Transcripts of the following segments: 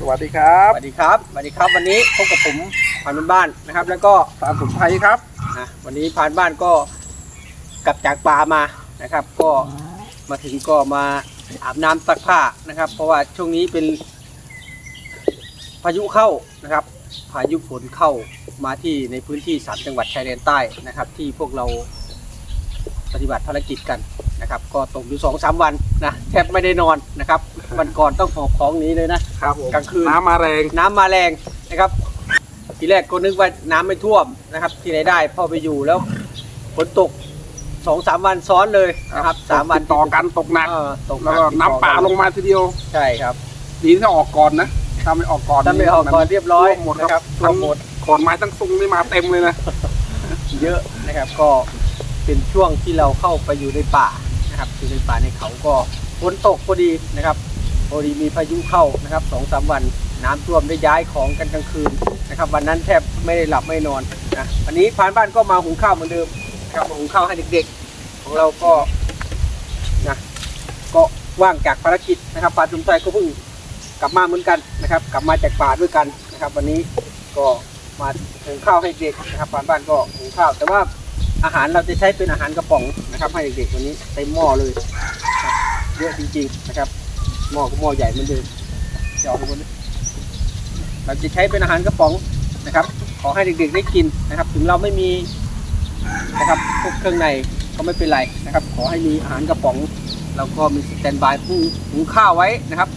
สวัสดีครับสวัสดีครับสวัสดีครับวันนี้พบกับผมผ่านบ้านๆนะครับ แล้วก็ตามสมภัยครับนะวันนี้ผ่านบ้านก็กลับจากป่ามานะครับ ก็มาถึงก็มาอาบน้ำซักผ้านะครับ เพราะว่าช่วงนี้เป็น พายุเข้านะครับ พายุฝนเข้ามาที่ในพื้นที่สามจังหวัดชายแดนใต้นะครับ ที่พวกเรา ปฏิบัติภารกิจกันนะครับ ก็ตกอยู่สองสามวันนะแทบไม่ได้นอนนะครับ วันก่อนต้องหอบของหนี้เลยนะ ครับผมกลางคืน น้ำมาแรง น้ำมาแรงนะครับ ทีแรกก็นึกว่าน้ำไม่ท่วมนะครับ ที่ไหนได้พอไปอยู่แล้วฝนตกสองสามวันซ้อนเลยนะครับสามวันติดต่อกันตกหนักเออตกหแล้วนักก็ติดต่อน้ำป่าลงมาทีเดียว ใช่ครับดีถ้าออกก่อนนะถ้าไม่ออกก่อนถ้าไม่ออกก่อนเรียบร้อยท่วมหมดนะคครัรับบท่วมหมดขอนไม้ตั้งซุงนี่มาเต็มเลยนะ เยอะนะครับก็ เป็นช่วงที่เราเข้าไปอยู่ในป่านะครับอยู่ในป่าในเขาก็ฝนตกพอดีนะครับพอดีมีพายุเข้านะครับสองสามวันน้ำท่วมได้ย้ายของกันกลางคืนนะครับ วันนั้นแทบไม่ได้หลับไม่นอนนะวันนี้พานบ้านก็มาหุงข้าวเหมือนเดิมนะครับมาหุงข้าวให้เด็กๆ ของเราก็นะก็ว่างจากภารกิจนะครับปาจุมไทยก็เพิ่งกลับมาเหมือนกันนะครับ กลับมาจากป่าด้วยกันนะครับ วันนี้ก็มาหุงข้าวให้เด็กนะครับปานบ้านก็หุงข้าวแต่ว่า อาหารเราจะใช้เป็นอาหารกระป๋องนะครับ ให้เด็กๆวันนี้เต็มหม้อเลยเยอะจริงๆนะครับหม้อก็หม้อใหญ่เหมือนเดิมจะเอาไปหมดเลยเราจะใช้เป็นอาหารกระป๋องนะครับ ขอให้เด็กๆได้กินนะครับ ถึงเราไม่มีนะครับพวกเครื่องในก็ไม่เป็นไรนะครับ ขอให้มีอาหารกระป๋องเราก็มีสแตนบายหุงหุงข้าวไว้นะครับ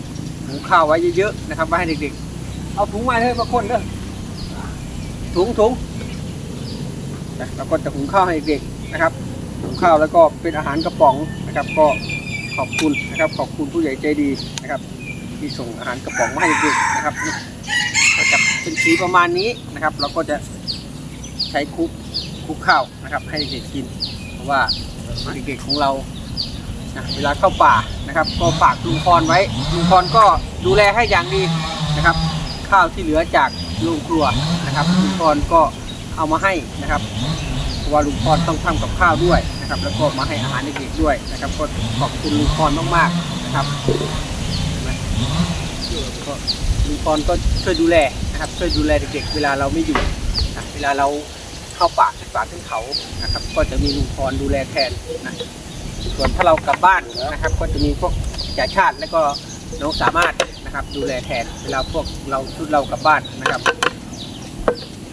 หุงข้าวไว้เยอะๆนะครับไว้ให้เด็กๆ เอาถุงมาเลยมาคนเด้อถุงถุง นะเราก็จะหุงข้าวให้เด็กนะครับหุงข้าวแล้วก็เป็นอาหารกระป๋องนะครับ ก็ขอบคุณนะครับขอบคุณผู้ใหญ่ใจดีนะครับ ที่ส่งอาหารกระป๋องมาให้เด็กนะครับก็จะเป็นสีประมาณนี้นะครับ เราก็จะใช้คลุกคลุกข้าวนะครับ ให้เด็กกิน เพราะว่าเด็กๆของเรานะเวลาเข้าป่านะครับ ก็ฝากลุงพรไว้ลุงพรก็ดูแลให้อย่างดีนะครับ ข้าวที่เหลือจากโรงครัวนะครับลุงพรก็ เอามาให้นะครับเพราะว่าลุงพรต้องทำกับข้าวด้วยนะครับ แล้วก็มาให้อาหารเด็กๆด้วยนะครับก็ขอบคุณลุงพรมากๆนะครับก็ลุงพรก็ช่วยดูแลนะครับช่วยดูแลเด็กๆ เวลาเราไม่อยู่นะเวลาเราเข้าป่าขึ้นป่าขึ้นเขานะครับ ก็จะมีลุงพรดูแลแทนนะส่วนถ้าเรากลับบ้านนะครับ ก็จะมีพวกจ่าชาติและก็น้องสามารถนะครับดูแลแทนเวลาพวกเราชุดเรากลับบ้านนะครับ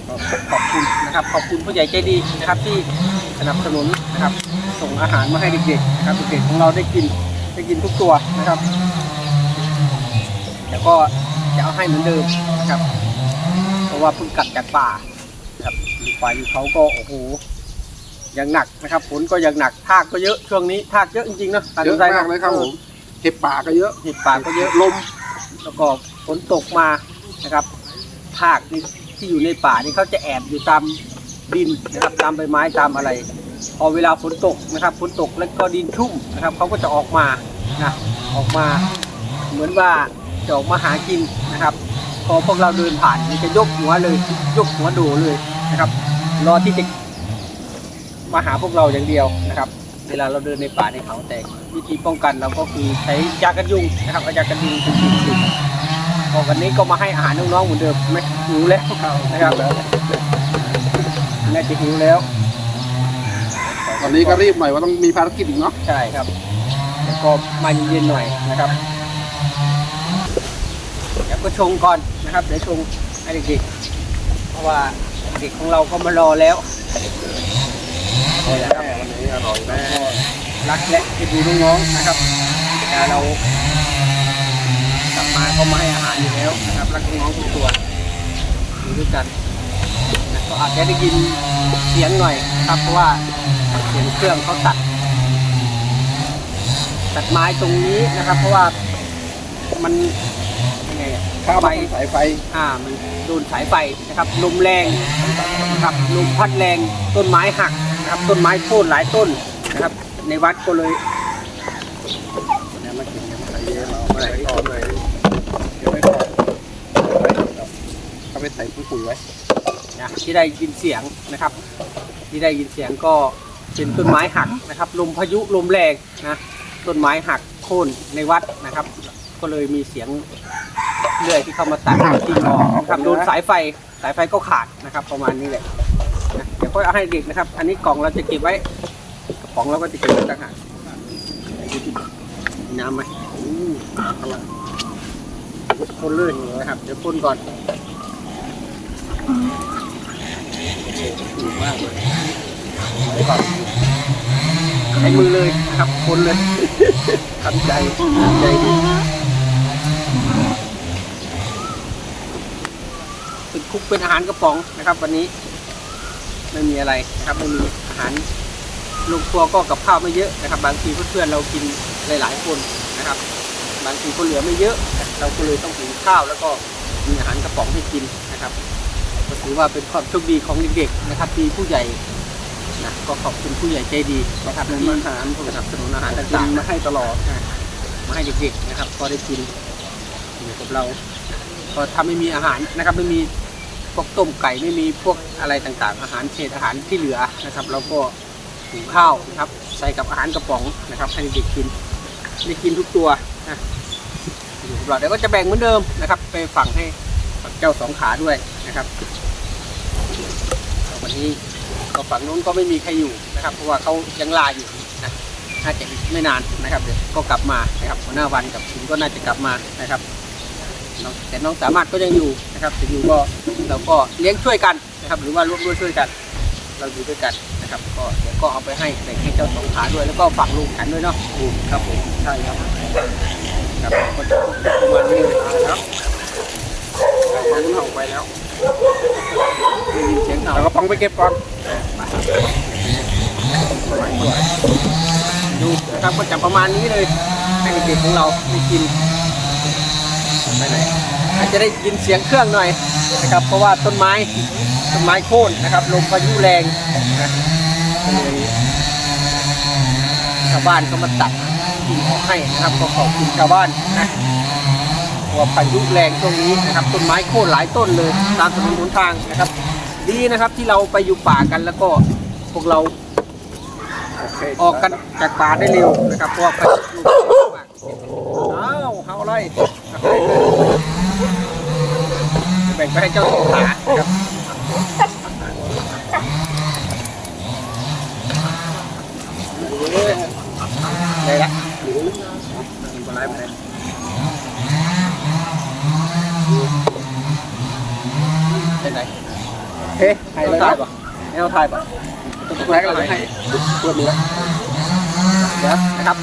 ขอบคุณนะครับขอบคุณผู้ใหญ่ใจดีนะครับที่สนับสนุนนะครับส่งอาหารมาให้เด็กๆนะครับเด็กๆของเราได้กินได้กินทุกตัวนะครับแต่ก็จะเอาให้เหมือนเดิมนะครับ เพราะว่าเพิ่งกลับจากป่าครับอยู่ป่าอยู่เขาก็โอ้โหยังหนักนะครับฝนก็ยังหนักทากก็เยอะช่วงนี้ทากเยอะจริงๆนะตเยอะมากเลยครับผมเห็บป่าก็เยอะเห็ดป่าก็เยอะลม แล้วก็ฝนตกมานะครับทากนี่ ที่อยู่ในป่านี่เขาจะแอบอยู่ตามดินนะครับตามใบไม้ตามอะไร พอเวลาฝนตกนะครับฝนตกแล้วก็ดินชุ่มนะครับเขาก็จะออกมานะออกมา เหมือนว่าจะออกมาหากินนะครับ พอพวกเราเดินผ่านมันจะยกหัวเลยยกหัวโดเลยนะครับ รอที่จะมาหาพวกเราอย่างเดียวนะครับ เวลาเราเดินในป่าในเขาแต่วิธีป้องกันเราก็คือใช้ยากันยุงนะครับเอายากันยุงเป็นสิ่ง วันนี้ก็มาให้อาหารน้องๆเหมือนเดิมไหมหิวแล้วนะครับน่าจะหิวแล้ววันนี้ก็รีบหน่อยว่าต้องมีภารกิจอีกเนาะใช่ครับแล้วก็มาเย็นๆหน่อยนะครับเดี๋ยวก็ชงก่อนนะครับเดี๋ยวชงให้เด็กๆเพราะว่าเด็กของเราก็มารอแล้วนี่แหละครับวันนี้อร่อยแน่ก็รักและจะดูน้องๆนะครับเวลาเรา กลับมาก็มาให้อาหารอยู่แล้วนะครับรักน้องๆทุกตัวอยู่ด้วยกันนะก็อาจจะได้ยินเสียงหน่อยนะครับเพราะว่าเสียงเครื่องเขาตัด ตัดไม้ตรงนี้นะครับ เพราะว่ามันยังไงอะข้าวไฟใบสายไฟอ่ามันโดนสายไฟนะครับลมแรงนะครับลมพัดแรงต้นไม้หักนะครับต้นไม้โค่นหลายต้นนะครับ ในวัดก็เลยเนี่ยมาถึงเนี่ย ใส่เย็นเราไม่ได้ก่อนเลยเดี๋ยวไม่ก่อนเขาไป ใส่ปุ๋ยไว้นะที่ได้ยินเสียงนะครับ ที่ได้ยินเสียงก็เป็นต้นไม้หักนะครับ ลมพายุลมแรงนะต้นไม้หักโค่นในวัดนะครับ ก็เลยมีเสียงเลื่อยที่เข้ามาตัดกิ่งออกนะครับโดนสายไฟสายไฟก็ขาดนะครับ ประมาณนี้แหละนะเดี๋ยวก็เอาให้เด็กนะครับ อันนี้กล่องเราจะเก็บไว้กระป๋องเราก็จะเก็บไว้ต่างหากน้ำไหมอู้เอาละคนเลยนะครับ เดี๋ยวคนก่อน ถูกมากเลยใช้มือเลยนะครับคนเลยทำใจทำใจดีเป็นคุกเป็นอาหารกระป๋องนะครับ วันนี้ ไม่มีอะไรนะครับไม่มีอาหารลงครัวก็กับข้าวไม่เยอะนะครับ บางทีเพื่อนๆเรากินหลาย ๆ คนนะครับ บางทีก็เหลือไม่เยอะ เราก็เลยต้องหุงข้าวแล้วก็มีอาหารกระป๋องให้กินนะครับ ก็ถือว่าเป็นความโชคดีของเด็กๆนะครับที่ผู้ใหญ่นะก็ขอบคุณผู้ใหญ่ใจดีนะครับที่อาหารสนับสนุนอาหารกิต่างนๆมาให้ตลอดมาให้เด็กๆนะครับ ก็ได้กินอยู่กับเรา ก็ถ้าไม่มีอาหารนะครับไม่มีพวกต้มไก่ไม่มีพวกอะไรต่างๆ อาหารเศษอาหารที่เหลือนะครับ เราก็หุงข้าวนะครับ ใส่กับอาหารกระป๋องนะครับให้เด็กๆกินได้กินทุกตัวนะอยู่กับเราเดี๋ยวก็จะแบ่งเหมือนเดิมนะครับ ไปฝั่งให้ฝั่งเจ้าสองขาด้วย นะครับวันนี้ก็ฝั่งนู้นก็ไม่มีใครอยู่นะครับ เพราะว่าเขายังลาอยู่นะน่าจะไม่นานนะครับเดี๋ยวก็กลับมานะครับหัวหน้าวันกับคุณก็น่าจะกลับมานะครับแต่น้องสามารถก็ยังอยู่นะครับถึงอยู่ก็เราก็เลี้ยงช่วยกันนะครับ หรือว่าร่วมด้วยช่วยกัน เราอยู่ด้วยกันนะครับ ก็เดี๋ยวก็เอาไปให้แบ่งให้เจ้าสองขาด้วยแล้วก็ฝั่งลุงขันด้วยเนาะครับผมใช่ครับครับก็จะประมาณนี้เลยครับของคุณเห่าไปแล้ว เราก็ปองไปเก็บก่อนดูนะครับก็จะประมาณนี้เลยให้เด็กของเราได้กินไปไหนอาจจะได้ยินเสียงเครื่องหน่อยนะครับ เพราะว่าต้นไม้ต้นไม้โค่นนะครับลมพายุแรงนะชาวบ้านก็มาตัดกิ่งออกให้นะครับก็ขอบคุณชาวบ้านนะ ว่าพายุแรงช่วงนี้นะครับต้นไม้โค่นหลายต้นเลยตามถนนหนทางนะครับ ดีนะครับที่เราไปอยู่ป่ากันแล้วก็พวกเราโอเคออกกันจากป่าได้เร็วนะครับเพราะว่าพายุลูกมากอ้าวเฮาอะไรแบ่งไปให้เจ้าสองขานะครับได้ละกินปลาไหลไปเลย เป็นไหนเฮ้ยให้ให้เลเรายถ่ายปะให้เราถ่ายปะแรกเราให้ตัวนี้เดี๋ยวนะครับ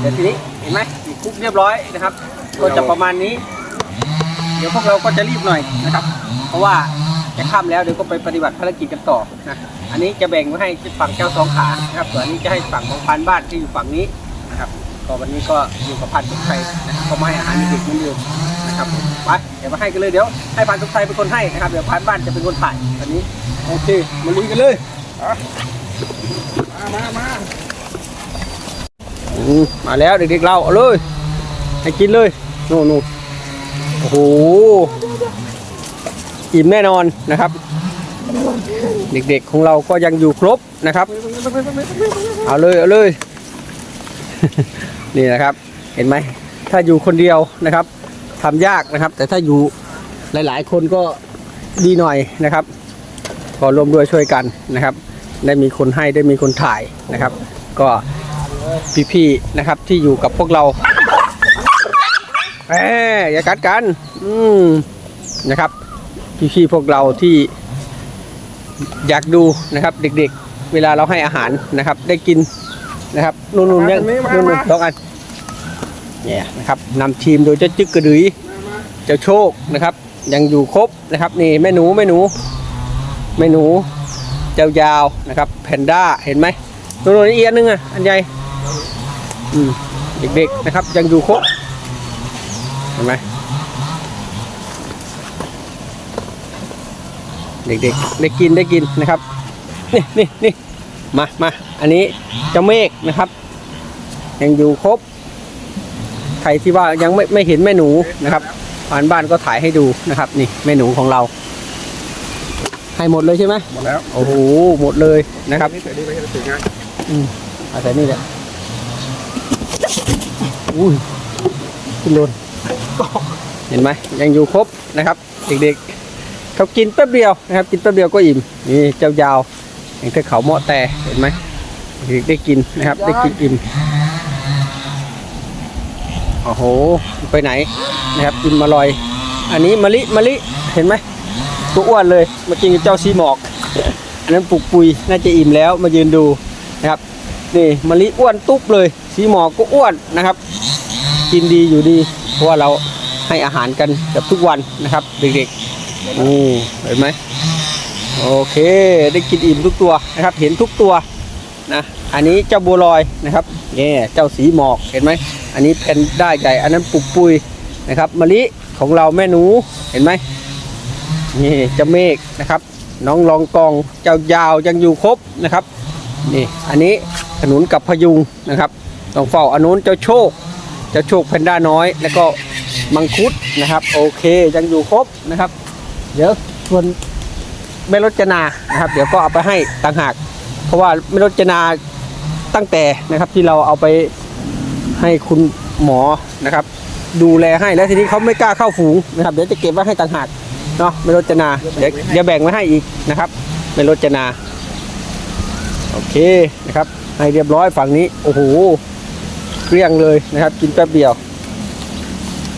เดี๋ยวทีนี้เห็นไหมมีคุกเรียบร้อยนะครับ ก็จะประมาณนี้ เดี๋ยวพวกเราก็จะรีบหน่อยนะครับ เพราะว่าจะค่ำแล้วเดี๋ยวก็ไปปฏิบัติภารกิจกันต่อนะอันนี้จะแบ่งไว้ให้ฝั่งเจ้าสองขานะครับส่วนอันนี้จะให้ฝั่งของพานบ้านที่อยู่ฝั่งนี้นะครับ ก็วันนี้ก็อยู่กับพันทุกไทยนะครับก็มาให้อาหารเด็กๆเหมือนเดิมนะครับไปเดี๋ยวมาให้กันเลยเดี๋ยวให้พันทุกไทยเป็นคนให้นะครับเดี๋ยวพานบ้านจะเป็นคนถ่ายวันนี้โอเคมาลุยกันเลยมามามามมาแล้วเด็กๆเราเอาเลยให้กินเลยนู่นนู่นโอ้โหอิ่มแน่นอนนะครับ เด็กๆของเราก็ยังอยู่ครบนะครับ เอาเลยเอาเลย นี่นะครับ เห็นไหม ถ้าอยู่คนเดียวนะครับทำยากนะครับ แต่ถ้าอยู่หลาย ๆ คนก็ดีหน่อยนะครับ ก็ร่วมด้วยช่วยกันนะครับ ได้มีคนให้ได้มีคนถ่ายนะครับ ก็พี่ๆนะครับที่อยู่กับพวกเราแหมอย่ากัดกัน อืมนะครับ พี่ๆพวกเราที่อยากดูนะครับ เด็กๆ เวลาเราให้อาหารนะครับ ได้กิน นะครับนุ่นๆยังนุ่นๆสองอันเนี่ยนะครับนำทีมโดยเจ้าจึกกระดือยเจ้าโชคนะครับ ยังอยู่ครบนะครับนี่แม่หนูแม่หนูแม่หนูเจ้ายาวนะครับแพนด้าเห็นไหมนุ่นๆอีกอันนึงอะอันใหญ่อืมเด็กๆนะครับ ยังอยู่ครบเห็นไหมเด็กๆได้กินได้กินนะครับ นี่นี่นี่ มามาอันนี้เจ้าเมฆนะครับ ยังอยู่ครบ ใครที่ว่ายังไม่ไม่เห็นแม่หนูนะครับผ่านบ้านก็ถ่ายให้ดูนะครับ นี่แม่หนูของเรา ให้หมดเลยใช่ไหมหมดแล้วโอ้โหหมดเลยนะครับนี่ใส่นี่ไปให้ถึงงานอืมเอาใส่นี่แหละอุ้ยขึ้นโดนเห็นไหมยังอยู่ครบนะครับ เด็กๆเขากินแป๊บเดียวนะครับ กินแป๊บเดียวก็อิ่มนี่เจ้ายาว อย่างที่เขาเหมาะแต่เห็นไหมเด็กๆได้กินนะครับ ได้กินอิ่มโอ้โห ไปไหนนะครับอิ่มอร่อย อันนี้มะลิมะลิเห็นไหมตัวอ้วนเลยมากินกับเจ้าซีหมอก อันนั้นปลุกปุยน่าจะอิ่มแล้วมายืนดูนะครับนี่มะลิอ้วนตุ๊บเลยซีหมอกก็อ้วนนะครับ กินดีอยู่ดี เพราะว่าเราให้อาหารกันกับทุกวันนะครับ เด็กๆนี่เห็นไหม โอเคได้กินอิ่มทุกตัวนะครับ เห็นทุกตัวนะอันนี้เจ้าบัวลอยนะครับเนี่ยเจ้าสีหมอกเห็นไหมอันนี้แพนด้าใหญ่อันนั้นปุกปุยนะครับมะลิของเราแม่หนูเห็นไหมนี่เจ้าเมฆนะครับ น้องรองกองเจ้ายาวยังอยู่ครบนะครับนี่อันนี้ขนุนกับพยุงนะครับต้องเฝ้าอันนู้นเจ้าโชคเจ้าโชคแพนด้าน้อย แล้วก็มังคุดนะครับ โอเคยังอยู่ครบนะครับ เดี๋ยวส่วน แม่รจนานะครับ เดี๋ยวก็เอาไปให้ต่างหาก เพราะว่าแม่รจนาตั้งแต่นะครับที่เราเอาไปให้คุณหมอนะครับ ดูแลให้แล้วทีนี้เขาไม่กล้าเข้าฝูงนะครับ เดี๋ยวจะเก็บไว้ให้ต่างหากเนาะแม่รจนาเดี๋ยวเดี๋ยวแบ่งไว้ให้อีกนะครับแม่รจนาโอเคนะครับให้เรียบร้อยฝั่งนี้โอ้โหเกลี้ยงเลยนะครับ กินแป๊บเดียว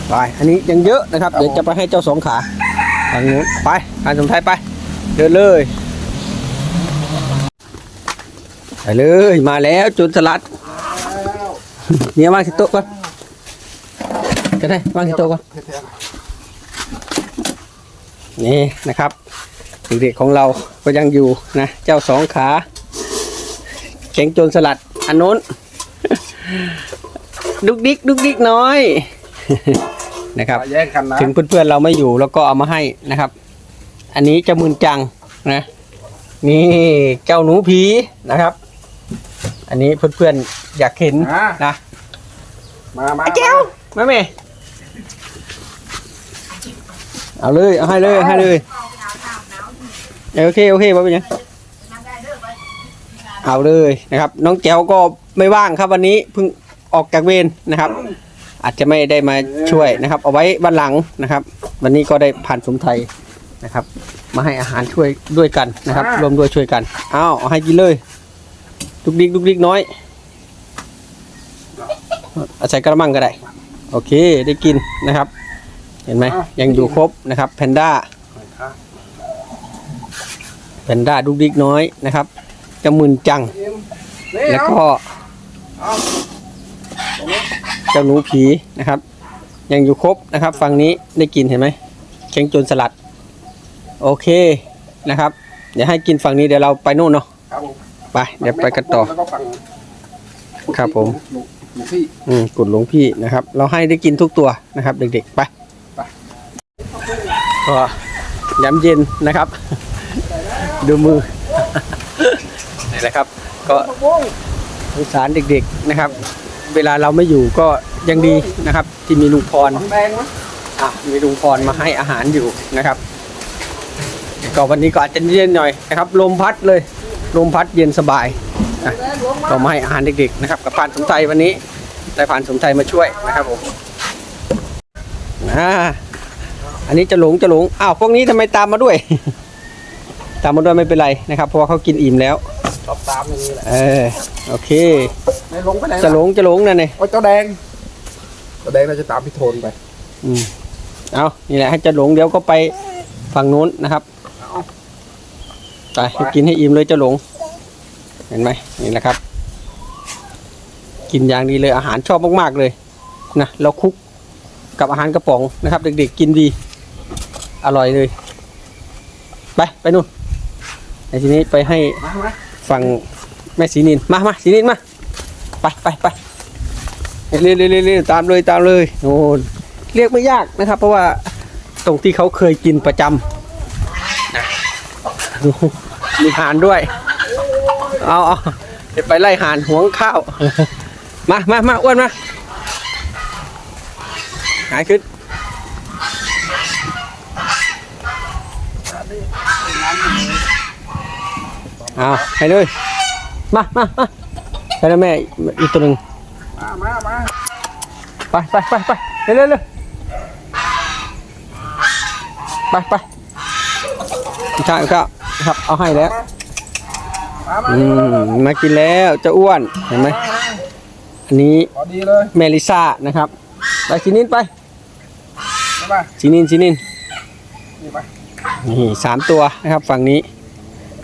ไปอันนี้ยังเยอะนะครับ เดี๋ยวจะไปให้เจ้าสองขาทางนู้นไปทานสมไทยไป เดินเลยไปเลยมาแล้วจุนสลัดเนี่ยวางที่โต๊ะก่อนก็ได้วางที่โต๊ะก่อนนี่นะครับเด็กๆของเราก็ยังอยู่นะเจ้าสองขาแข็งโจนสลัดอันนู้นดุกดิกดุกดิกน้อยนะครับแย่งกันนะถึงเพื่อนๆเราไม่อยู่แล้วก็เอามาให้นะครับ อันนี้เจะมืนจังนะนี่เจ้าหนูผีนะครับ อันนี้เพื่อนๆอยากเห็นอะ นะมามาไอ้แก้วมาเมเอาเลยเอาให้เลยให้เลยเออโอเคโอเคว่าเป็นยังเอาเลยนะครับ น้องแก้วก็ไม่ว่างครับวันนี้เพิ่งออกจากเวรนะครับ อาจจะไม่ได้มาช่วยนะครับ เอาไว้วันหลังนะครับ วันนี้ก็ได้ผ่านสมไทย นะครับ มาให้อาหารช่วยด้วยกันนะครับ รวมด้วยช่วยกันเอาเอาให้กินเลยดุกดิกดุกดิกน้อยเอาใส่กระมังก็ได้ โอเคได้กินนะครับ เห็นไหมยังอยู่ครบนะครับแพนด้าแพนด้าดุกดิกน้อยนะครับจะมึนจังนี่แล้วเอาก็เอาเจ้าหนูผีนะครับ ยังอยู่ครบนะครับ ฝั่งนี้ได้กินเห็นไหมแกงโจนสลัด โอเคนะครับ เดี๋ยวให้กินฝั่งนี้เดี๋ยวเราไปนู่นเนาะครับผมไปเดี๋ยวไปกันต่อ แล้วก็ฟังครับผมลูกลูกพี่ อืมกุดหลวงพี่นะครับ เราให้ได้กินทุกตัวนะครับ เด็กๆ ไปไป ก็ย้ำเย็นนะครับ ดูมือ นี่แหละครับ ก็สงสารเด็กๆนะครับ เวลาเราไม่อยู่ก็ยังดีนะครับ ที่มีลุงพร ของแดงมั้ย อะมีลุงพรมาให้อาหารอยู่นะครับ ก็วันนี้ก็อาจจะเย็นหน่อยนะครับลมพัดเลยลมพัดเย็นสบายนะก็มาให้อาหารเด็กๆนะครับกับผ่านสมใจวันนี้ได้ผ่านสมใจมาช่วยนะครับผมอ่าอันนี้จะหลงจะหลงอ้าวพวกนี้ทำไมตามมาด้วย ตามมาด้วยไม่เป็นไรนะครับ เพราะว่าเขากินอิ่มแล้วตอบตามอย่างนี้แหละเออโอเคไม่ลงไปไหนจะหลงจะหลงนั่นเองโอ้ยเจ้าแดงเจ้าแดงเราจะตามพี่โทนไป อืมเอานี่แหละให้จะหลงเดี๋ยวก็ไปฝั่งนู้นนะครับเอา ไปกินให้อิ่มเลยเจะหลง เห็นไหมนี่แหละครับ กินอย่างดีเลยอาหารชอบมากๆเลยนะเราคุกกับอาหารกระป๋องนะครับ เด็กๆกินดี อร่อยเลย ไปไปนู่นในทีนี้ไปให้ฝั่งแม่สีนินมามาสีนินมาไปไปไปเรื่อยเรื่อยเรื่อยตามเลยตามเลยโน่นเรียกไม่ยากนะครับ เพราะว่าตรงที่เขาเคยกินประจำนะ มีหานด้วย เอาเอาเดี๋ยวไปไล่หานหวงข้าว มามามาอ้วนมา หายขึ้นเอาให้เลย มามามาไปแล้วแม่ อีกตัวหนึ่งมามามาไปไปไปไปเร็วเร็วเร็วไปไปใช่ก็นะ ครับ เอาให้แล้วมามาอืม มากินแล้วเจะอ้วนเห็นไหมอันนี้พอดีเลยเมลิซ่านะครับ ไปชินินไปใช่ป่ะชินินชินินนี่ไปนี่สามตัวนะครับฝั่งนี้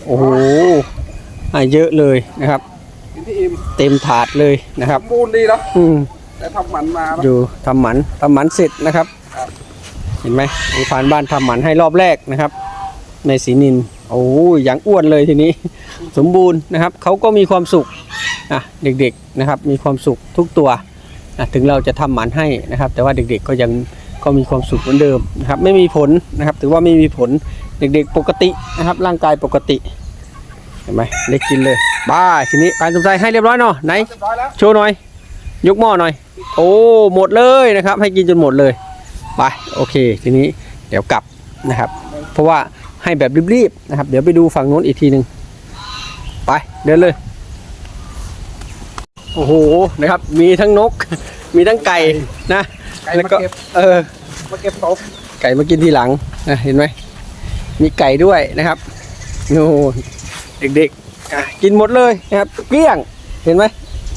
โอ้โหอะเยอะเลยนะครับ กินที่อิ่มเต็มถาดเลยนะครับสมบูรณ์ดีเนาะอืมแต่ทำหมันมาเนอะอยู่ทำหมันทำหมันเสร็จนะครับ ครับ เห็นไหมมีพานบ้านทำหมันให้รอบแรกนะครับ ในสีนิน โอ้ยอย่างอ้วนเลยทีนี้ สมบูรณ์นะครับเขาก็มีความสุขอะเด็กๆนะครับมีความสุขทุกตัวอะถึงเราจะทำหมันให้นะครับ แต่ว่าเด็กๆก็ยังก็มีความสุขเหมือนเดิมนะครับ ไม่มีผลนะครับ ถือว่าไม่มีผลเด็กๆปกตินะครับ ร่างกายปกติเห็นไหมได้กินเลยบ้าทีนี้การสมใจให้เรียบร้อยเนาะไหนเรียบร้อยแล้วโชว์หน่อยยกหม้อหน่อย โอ้หมดเลยนะครับ ให้กินจนหมดเลยไปโอเค ทีนี้เดี๋ยวกลับนะครับ เพราะว่า ให้แบบรีบๆนะครับ เดี๋ยวไปดูฝั่งนู้นอีกทีหนึ่งไปเดินเลย โอ้โหนะครับ มีทั้งนก มีทั้งไก่นะไก่แล้วมาก็เก็บ เออ มาเก็บตกไก่มากินทีหลังนะเห็นไหมมีไก่ด้วยนะครับโอ้เด็กๆอะกินหมดเลยนะครับ เกลี้ยงเห็นไหม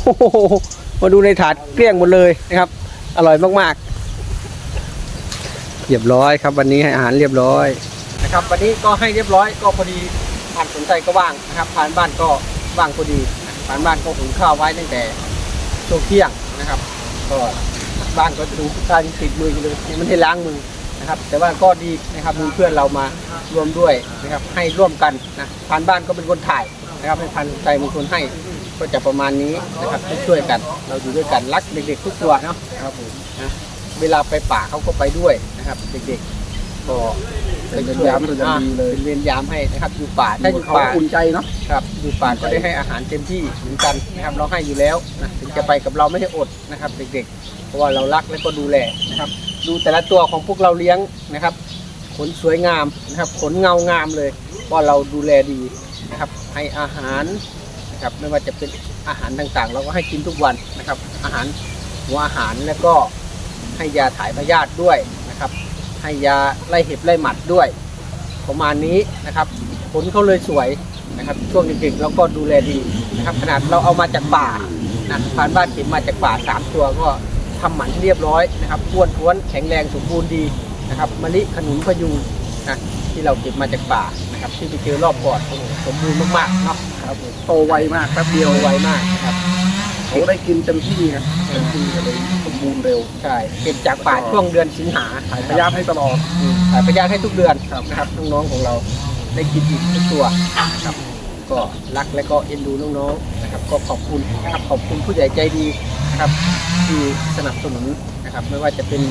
โอ้โหมาดูในถาดเกลี้ยงหมดเลยนะครับ อร่อยมากๆ เรียบร้อยครับ วันนี้ให้อาหารเรียบร้อย นะครับวันนี้ก็ให้เรียบร้อยก็พอดีผ่านสนใจก็ว่างนะครับ ผ่านบ้านก็ว่างพอดีผ่านบ้านก็หุงข้าวไว้ตั้งแต่ช่วงเที่ยงนะครับ ก็บ้านก็จะดูการติดมืออยู่เลยยังไม่ได้ล้างมือนะครับ แต่ว่าก็ดีนะครับมีเพื่อนเรามาร่วมด้วยนะครับ ให้ร่วมกันนะผ่านบ้านก็เป็นคนถ่ายนะครับให้พันใจเป็นคนให้ก็จะประมาณนี้นะครับช่วยกัน เราอยู่ด้วยกันรักเด็กๆทุกตัวเนาะครับผมนะเวลาไปป่าเขาก็ไปด้วยนะครับ เด็กๆก็ เป็นเวรยามเป็นอย่างดีเลย เป็นเวรยามให้นะครับอยู่ป่าถ้าอยู่เขาป่าอุ่นใจเนาะครับอยู่ป่าก็ได้ให้อาหารเต็มที่เหมือนกันนะครับเราให้อยู่แล้วนะถึงจะไปกับเราไม่ให้อดนะครับ เด็กๆ เพราะว่าเรารักและก็ดูแลนะครับ ดูแต่ละตัวของพวกเราเลี้ยงนะครับขนสวยงามนะครับขนเงางามเลยเพราะเราดูแลดีนะครับ ให้อาหารนะครับไม่ว่าจะเป็นอาหารต่างๆ เราก็ให้กินทุกวันนะครับ อาหารหัวอาหารแล้วก็ให้ยาถ่ายพยาธิด้วยนะครับ ให้ยาไล่เห็บไล่หมัดด้วย ประมาณนี้นะครับ ผลเขาเลยสวยนะครับ ช่วงเด็กๆเราก็ดูแลดีนะครับ ขนาดเราเอามาจากป่านะผ่านบ้านเก็บมาจากป่าสามตัวก็ทำหมันเรียบร้อยนะครับอ้วนท้วนแข็งแรงสมบูรณ์ดีนะครับมะลิขนุนพยุงนะที่เราเก็บมาจากป่านะครับ ที่ไปเจอรอบก่อนโอ้โหสมบูรณ์มากๆเนาะครับผมโตไวมากแป๊บเดีเดียยววไวมากนะครับเขาได้กินเต็มที่ไงเต็มที่ก็เลยสม บูรณ์เร็วใช่เก็บจากป่าช่วงเดือนสิงหาถ่ายพยาธิให้ตลอดอืมถ่ายพยาธิให้ทุกเดือนครับนะครับน้องๆของเราได้กินอีกทุกตัวนะครับก็รักและก็เอ็นดูน้องๆนะครับ ก็ขอบคุณนะครับขอบคุณผู้ใหญ่ใจดีนะครับที่สนับสนุนนะครับไม่ว่าจะเป็น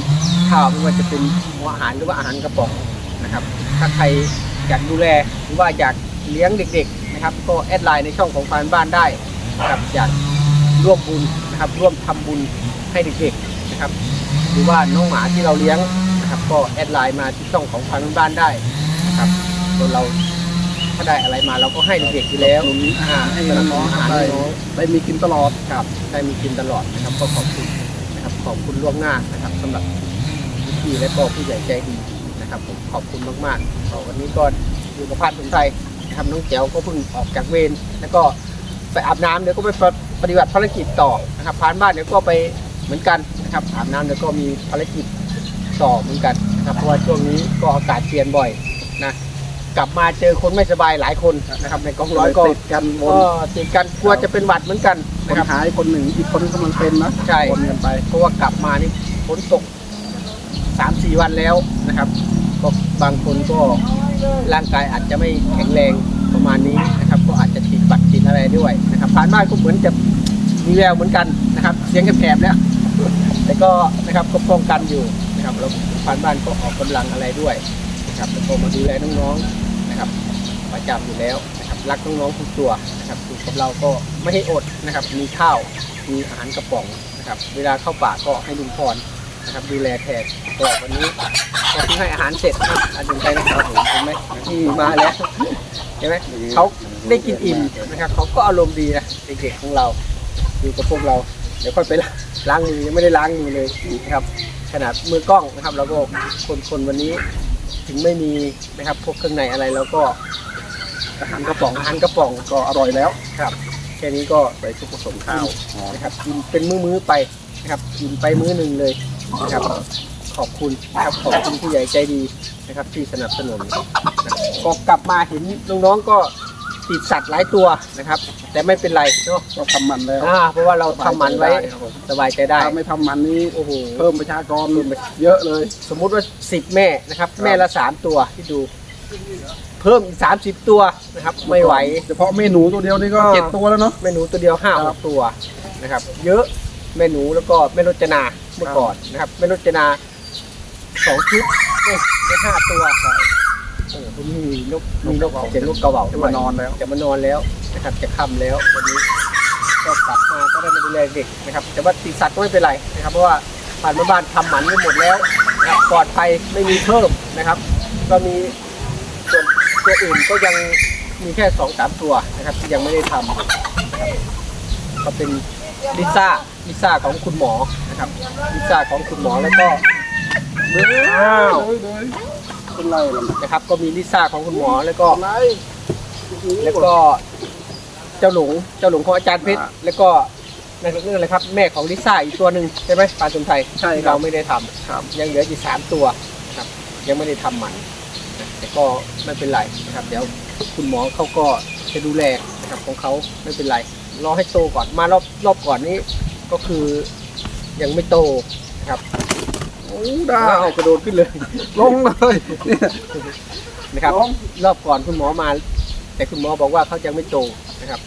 ข้าวไม่ว่าจะเป็นหัวอาหารหรือว่าอาหารกระป๋องนะครับ ถ้าใครอยากดูแลหรือว่าอยากเลี้ยงเด็ก ๆ นะครับ ก็แอดไลน์ในช่องของฟานบ้านได้นะครับอยากร่วมบุญ นะครับ ร่วมทำบุญให้เด็กๆนะครับ หรือว่าน้องหมาที่เราเลี้ยงนะครับ ก็แอดไลน์มาที่ช่องของฟานบ้านได้นะครับส่วนเราถ้าได้อะไรมาเราก็ให้เด็กๆอยู่แล้วหนุนอาหารให้สนับสน้นุองนอาๆหารได้ให้น้องได้มีกินตลอดครับได้มีกินตลอดนะครับ ก็ขอบคุณนะครับขอบคุณล่วงหน้านะครับสำหรับพี่ๆและก็ผู้ใหญ่ใจดีนะครับผมขอบคุณมากๆก็วันนี้ก็อยู่กับพาดสนใจนะครับน้องแจ๋วก็เพิ่งออกจากเวรแล้วก็ไปอาบน้ำเดี๋ยวก็ไป ปฏิบัติภารกิจต่อนะครับพานบ้านเดี๋ยวก็ไปเหมือนกันนะครับอาบน้ำเดี๋ยวก็มีภารกิจต่อเหมือนกันนะครับเพราะว่าช่วงนี้ก็อากาศเปลี่ยนบ่อยนะกลับมาเจอคนไม่สบายหลายคนนะครับในกองร้อยก็ติดกันวก็นติดกันกลัวจะเป็นหวัดเหมือนกันคนะนครับหายคนหนึ่งอีกคนกำลังเป็นนะใช่วนกันไปเพราะว่ากลับมานี่ฝนตกสามสี่วันแล้วนะครับก็บางคนก็ร่างกายอาจจะไม่แข็งแรงประมาณนี้นะครับ ก็อาจจะติดบัตรติดอะไรด้วยนะครับผ่านบ้านก็เหมือนจะ มีแววเหมือนกันนะครับ เสียงแผบๆแล้วแต่ก็นะครับก็ป้องกันอยู่นะครับแล้วผ่านบ้านก็ออกกำลังอะไรด้วยนะครับแล้วก็มาดูแลน้องๆนะครับประจำอยู่แล้วนะครับรักน้องๆทุกตัวนะครับอยู่กับเราก็ไม่ให้อดนะครับ มีข้าวมีอาหารกระป๋องนะครับ เวลาเข้าป่าก็ให้ลุงพรนะครับดูแลแทนก็วันนี้ก็เพิ่งให้อาหารเสร็จนะครับอาดุลใจนะครับผมเห็นไหมที่มาแล้วเห็นไหมเขาได้กินอิ่มนะครับเขาก็อารมณ์ดีนะเด็กๆของเรา อยู่กับพวกเรา เดี๋ยวค่อยไปล้างมือยังไม่ได้ล้างมือเลยนะครับ ขนาดมือกล้องนะครับเราก็คนคนวันนี้ถึงไม่มีนะครับพวกเครื่องในอะไรแล้วก็อาหารกระป๋องอาหารกระป๋องก็อร่อยแล้วครับแค่นี้ก็ใส่ชุบผสมข้าวนะครับกินเป็นมื้อๆไปนะครับกินไปมื้อหนึ่งเลยนะครับขอบคุณนะครับขอบคุณผู้ใหญ่ใจดีนะครับที่สนับสนุนก็กลับมาเห็นน้องๆก็ ติดสัตว์หลายตัวนะครับ แต่ไม่เป็นไรเนาะก็ทำมันแล้วอ่าเพราะว่าเราทำมันไว้ด้ครับผมสบายใจได้ถ้าไม่ทำมันนี้โอ้โหเพิ่มประชากรเยอะเลย สมมุติว่า10แม่นะครับครับแม่ละ3ตัวที่ดู เพิ่มอีก30ตัวนะครับ ไม่ไหวเฉพาะเมนูตัวเดียวนี่ก็อ่าเจ็ดตัวแล้วเนาะแม่หนูตัวเดียวห้าคหรับกตัวนะครับ เยอะแม่หนูแล้วก็แม่รจนาเมื่อก่อนนะครับแม่รจนาสองชุดเอ้ยได้ห้าตัว โอ้โหมีนกมีนกเจ็ดนกกระเหว่าจะด้วมายนอนแล้ว จะมานอนแล้วนะครับจะค่ำแล้ววันนี้ก็กลับมาก็ได้มาดูแลเด็กนะครับแต่ว่าติดสัตว์ก็ไม่เป็นไรนะครับ เพราะว่าผ่านมาบ้านทำหมันไปหมดแล้วนะครับปลอดภัยไม่มีเพิ่มนะครับ ก็มีส่วนตัวอื่นก็ยังมีแค่สองสามตัวนะครับที่ยังไม่ได้ทำนะครับก็เป็นลิซ่าลิซ่าของคุณหมอนะครับลิซ่าของคุณหมอแล้วก็ อ้าวเลยเลย เป็นไรล่ะนะครับ ก็มีลิซ่าของคุณหมอแล้วก็ ไรแล้วก็เจ้าหลงเจ้าหลงของอาจารย์เพชรอ่าแล้วก็นั่นก็เรื่องอะไรครับ แม่ของลิซ่าอีกตัวหนึ่งใช่ไหมปลาสมไทยใช่ที่ครัเราบไม่ได้ทำครับ ยังเหลืออีกสามตัวนะครับ ยังไม่ได้ทำหมันนะแต่ก็ไม่เป็นไรนะครับ เดี๋ยวคุณหมอเขาก็จะดูแลนะครับของเขาไม่เป็นไรรอให้โตก่อนมารอบรอบก่อนนี้ ก็คือยังไม่โตนะครับโอ้ได้อ้าวกระโดดขึ้นเลย ลงเลยเนี่ยนะครับน้องรอบก่อนคุณหมอมา แต่คุณหมอบอกว่าเขายังไม่โตนะครับ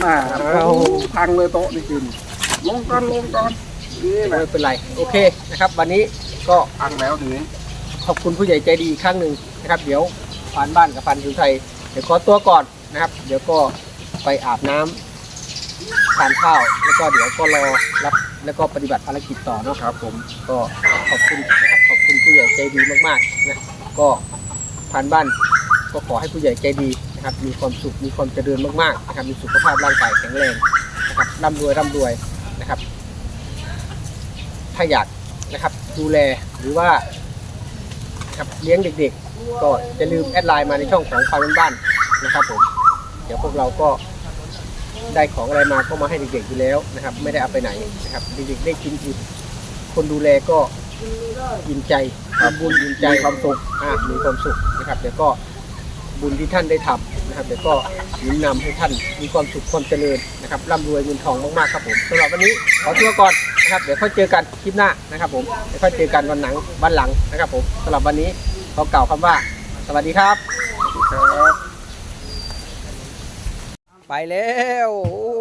หน้าเอาพังเลยโต๊ะนี่กินลงก่อนลงก่อนนี่แหละไม่เป็นไรโอเคนะครับ วันนี้ก็พังแล้วทีนี้ขอบคุณผู้ใหญ่ใจดีอีกครั้งหนึ่งนะครับ เดี๋ยวฟานบ้านกับฟันสุไทยเดี๋ยวขอตัวก่อนนะครับ เดี๋ยวก็ไปอาบน้ำ ทานข้าวแล้วก็เดี๋ยวก็รอรับแล้วก็ปฏิบัติภารกิจต่อเนาะครับผมก็ขอบคุณนะครับขอบคุณผู้ใหญ่ใจดีมากๆนะก็ผ่านบ้านก็ขอให้ผู้ใหญ่ใจดีนะครับมีความสุขมีความเจริญมากๆนะครับมีสุขภาพร่างกายแข็งแรงนะครับร่ำรวยร่ำรวยนะครับ ถ้าอยากนะครับดูแลหรือว่านะครับเลี้ยงเด็กๆ ก็อย่าลืมแอดไลน์มาในช่องของความบ้านๆนะครับผมเดี๋ยวพวกเราก็ ได้ของอะไรมาก็มาให้เด็กๆอยู่แล้วนะครับ ไม่ได้เอาไปไหนนะครับเด็กๆได้กินอิ่มคนดูแลก็ยินใจทำบุญยินใจความสุขอ่ามีความสุขนะครับเดี๋ยวก็บุญที่ท่านได้ทำนะครับเดี๋ยวก็หนุนนำให้ท่านมีความสุขความเจริญนะครับร่ำรวยเงินทองมากๆครับผมสำหรับวันนี้ขอตัวก่อนนะครับเดี๋ยวค่อยเจอกันคลิปหน้านะครับผมเดี๋ยวค่อยเจอกันวันหนังวันหลังนะครับผมสำหรับวันนี้ขอกล่าวคำว่า สวัสดีครับครับ ไปแล้ว โอ้